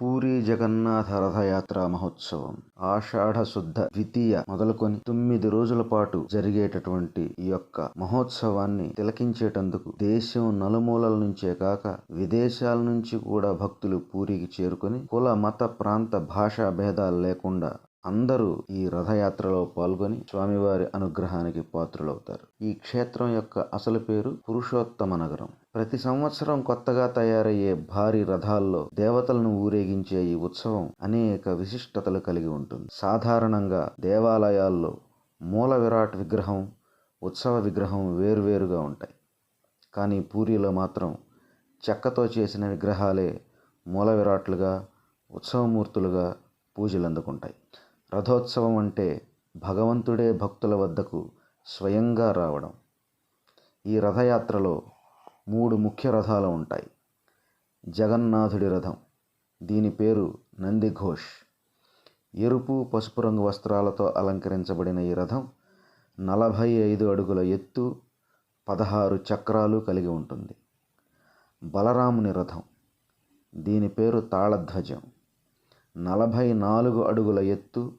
పూరి జగన్నాథ రథయాత్ర మహోత్సవం. ఆషాఢ శుద్ధ ద్వితీయ మొదలుకొని తొమ్మిది రోజుల పాటు జరిగేటటువంటి ఈ యొక్క మహోత్సవాన్ని తిలకించేటందుకు దేశం నలుమూలల నుంచే కాక విదేశాల నుంచి కూడా భక్తులు పూరికి చేరుకొని కుల మత ప్రాంత భాషా భేదాలు లేకుండా అందరూ ఈ రథయాత్రలో పాల్గొని స్వామివారి అనుగ్రహానికి పాత్రులవుతారు. ఈ క్షేత్రం యొక్క అసలు పేరు పురుషోత్తమ నగరం. ప్రతి సంవత్సరం కొత్తగా తయారయ్యే భారీ రథాల్లో దేవతలను ఊరేగించే ఈ ఉత్సవం అనేక విశిష్టతలు కలిగి ఉంటుంది. సాధారణంగా దేవాలయాల్లో మూల విరాట్ విగ్రహం ఉత్సవ విగ్రహం వేరువేరుగా ఉంటాయి. కానీ పూరిలో మాత్రం చెక్కతో చేసిన విగ్రహాలే మూల విరాట్లుగా ఉత్సవమూర్తులుగా పూజలు అందుకుంటాయి రథోత్సవం అంటే భగవంతుడే భక్తుల వద్దకు స్వయంగా రావడం. ఈ రథయాత్రలో మూడు ముఖ్య రథాలు ఉంటాయి. జగన్నాథుడి రథం దీని పేరు నందిఘోష్ ఎరుపు పసుపు రంగు వస్త్రాలతో అలంకరించబడిన ఈ రథం నలభై ఐదు అడుగుల ఎత్తు పదహారు చక్రాలు కలిగి ఉంటుంది. బలరాముని రథం దీని పేరు తాళధ్వజం. నలభై నాలుగు అడుగుల ఎత్తు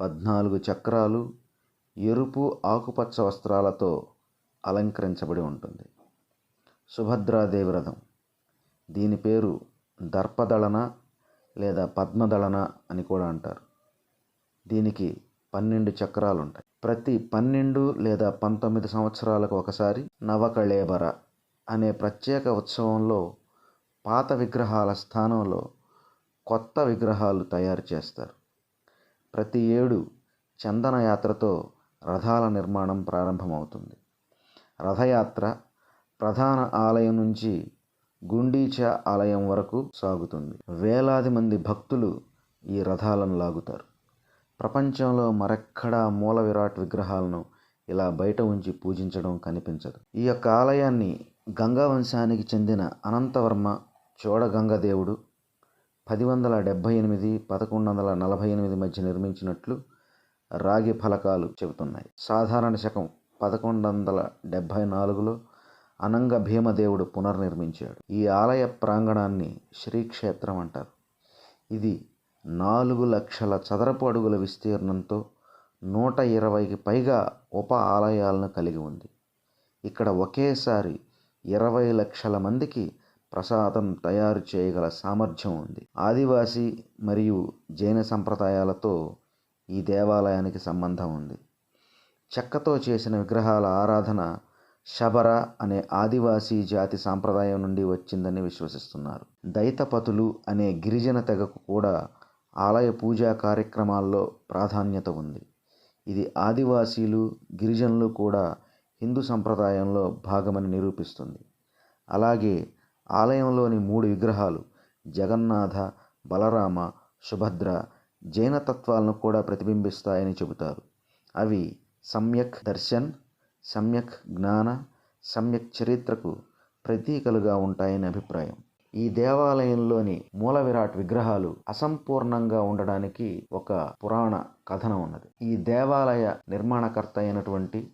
పద్నాలుగు చక్రాలు ఎరుపు ఆకుపచ్చ వస్త్రాలతో అలంకరించబడి ఉంటుంది. సుభద్రాదేవి రథం. దీని పేరు దర్పదళన లేదా పద్మదళన అని కూడా అంటారు. దీనికి పన్నెండు చక్రాలు ఉంటాయి ప్రతి పన్నెండు లేదా పంతొమ్మిది సంవత్సరాలకు ఒకసారి నవకళేబర అనే ప్రత్యేక ఉత్సవంలో పాత విగ్రహాల స్థానంలో కొత్త విగ్రహాలు తయారు చేస్తారు. ప్రతి ఏడు చందన యాత్రతో రథాల నిర్మాణం ప్రారంభమవుతుంది. రథయాత్ర ప్రధాన ఆలయం నుంచి గుండీచా ఆలయం వరకు సాగుతుంది. వేలాది మంది భక్తులు ఈ రథాలను లాగుతారు. ప్రపంచంలో మరెక్కడా మూల విరాట్ విగ్రహాలను ఇలా బయట ఉంచి పూజించడం కనిపించదు. ఈ యొక్క ఆలయాన్ని గంగా వంశానికి చెందిన అనంతవర్మ చోడగంగదేవుడు పది వందల డెబ్భై ఎనిమిది పదకొండు వందల నలభై ఎనిమిది మధ్య నిర్మించినట్లు రాగి ఫలకాలు చెబుతున్నాయి. సాధారణ శకం పదకొండు వందల డెబ్భై నాలుగులో అనంగ భీమదేవుడు పునర్నిర్మించాడు. ఈ ఆలయ ప్రాంగణాన్ని శ్రీక్షేత్రం అంటారు. ఇది నాలుగు లక్షల చదరపు అడుగుల విస్తీర్ణంతో నూట ఇరవైకి పైగా ఉప ఆలయాలను కలిగి ఉంది. ఇక్కడ ఒకేసారి ఇరవై లక్షల మందికి ప్రసాదం తయారు చేయగల సామర్థ్యం ఉంది. ఆదివాసీ మరియు జైన సంప్రదాయాలతో ఈ దేవాలయానికి సంబంధం ఉంది. చెక్కతో చేసిన విగ్రహాల ఆరాధన శబర అనే ఆదివాసీ జాతి సాంప్రదాయం నుండి వచ్చిందని విశ్వసిస్తున్నారు. దైతపతులు అనే గిరిజన తెగకు కూడా ఆలయ పూజా కార్యక్రమాల్లో ప్రాధాన్యత ఉంది. ఇది ఆదివాసీలు గిరిజనులు కూడా హిందూ సంప్రదాయంలో భాగమని నిరూపిస్తుంది. అలాగే ఆలయంలోని మూడు విగ్రహాలు జగన్నాథ బలరామ సుభద్ర జైన తత్వాలను కూడా ప్రతిబింబిస్తాయని చెబుతారు. అవి సమ్యక్ దర్శన్ సమ్యక్ జ్ఞాన సమ్యక్ చరిత్రకు ప్రతీకలుగా ఉంటాయని అభిప్రాయం. ఈ దేవాలయంలోని మూల విరాట్ విగ్రహాలు అసంపూర్ణంగా ఉండడానికి ఒక పురాణ కథనం ఉన్నది. ఈ దేవాలయ నిర్మాణకర్త అయినటువంటి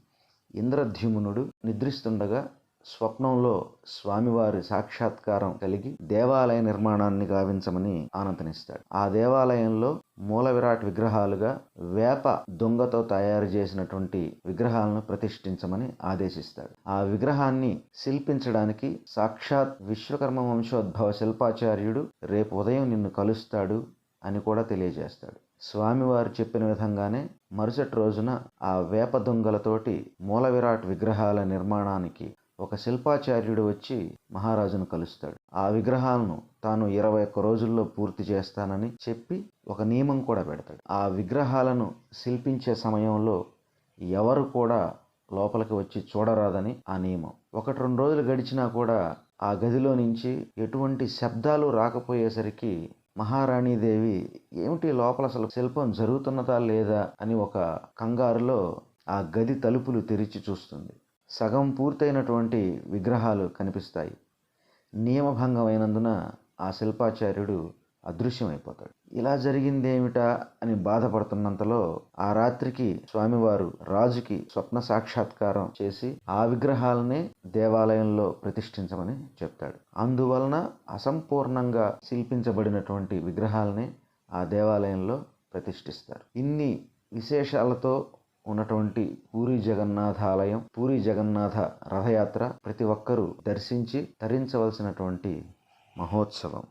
ఇంద్రధ్యుమునుడు నిద్రిస్తుండగా స్వప్నంలో స్వామివారి సాక్షాత్కారం కలిగి దేవాలయ నిర్మాణాన్ని గావించమని ఆనందనిస్తాడు. ఆ దేవాలయంలో మూల విరాట్ విగ్రహాలుగా వేప దొంగతో తయారు చేసినటువంటి విగ్రహాలను ప్రతిష్ఠించమని ఆదేశిస్తాడు. ఆ విగ్రహాన్ని శిల్పించడానికి సాక్షాత్ విశ్వకర్మ వంశోద్భవ శిల్పాచార్యుడు రేపు ఉదయం నిన్ను కలుస్తాడు అని కూడా తెలియజేస్తాడు. స్వామివారు చెప్పిన విధంగానే మరుసటి రోజున ఆ వేప దొంగలతోటి మూల విరాట్ విగ్రహాల నిర్మాణానికి ఒక శిల్పాచార్యుడు వచ్చి మహారాజును కలుస్తాడు. ఆ విగ్రహాలను తాను ఇరవై ఒక్క రోజుల్లో పూర్తి చేస్తానని చెప్పి ఒక నియమం కూడా పెడతాడు. ఆ విగ్రహాలను శిల్పించే సమయంలో ఎవరు కూడా లోపలికి వచ్చి చూడరాదని ఆ నియమం. ఒకటి రెండు రోజులు గడిచినా కూడా ఆ గదిలో నుంచి ఎటువంటి శబ్దాలు రాకపోయేసరికి మహారాణీదేవి ఏమిటి లోపల అసలు శిల్పం జరుగుతున్నదా లేదా? అని ఒక కంగారులో ఆ గది తలుపులు తెరిచి చూస్తుంది. సగం పూర్తయినటువంటి విగ్రహాలు కనిపిస్తాయి. నియమభంగమైనందున ఆ శిల్పాచార్యుడు అదృశ్యమైపోతాడు. ఇలా జరిగిందేమిటా అని బాధపడుతున్నంతలో ఆ రాత్రికి స్వామివారు రాజుకి స్వప్న సాక్షాత్కారం చేసి ఆ విగ్రహాలనే దేవాలయంలో ప్రతిష్ఠించమని చెప్తాడు. అందువలన అసంపూర్ణంగా శిల్పించబడినటువంటి విగ్రహాలనే ఆ దేవాలయంలో ప్రతిష్ఠిస్తారు. ఇన్ని విశేషాలతో ఉన్నటువంటి పూరి జగన్నాథ ఆలయం పూరి జగన్నాథ రథయాత్ర ప్రతి ఒక్కరూ దర్శించి తరించవలసినటువంటి మహోత్సవం.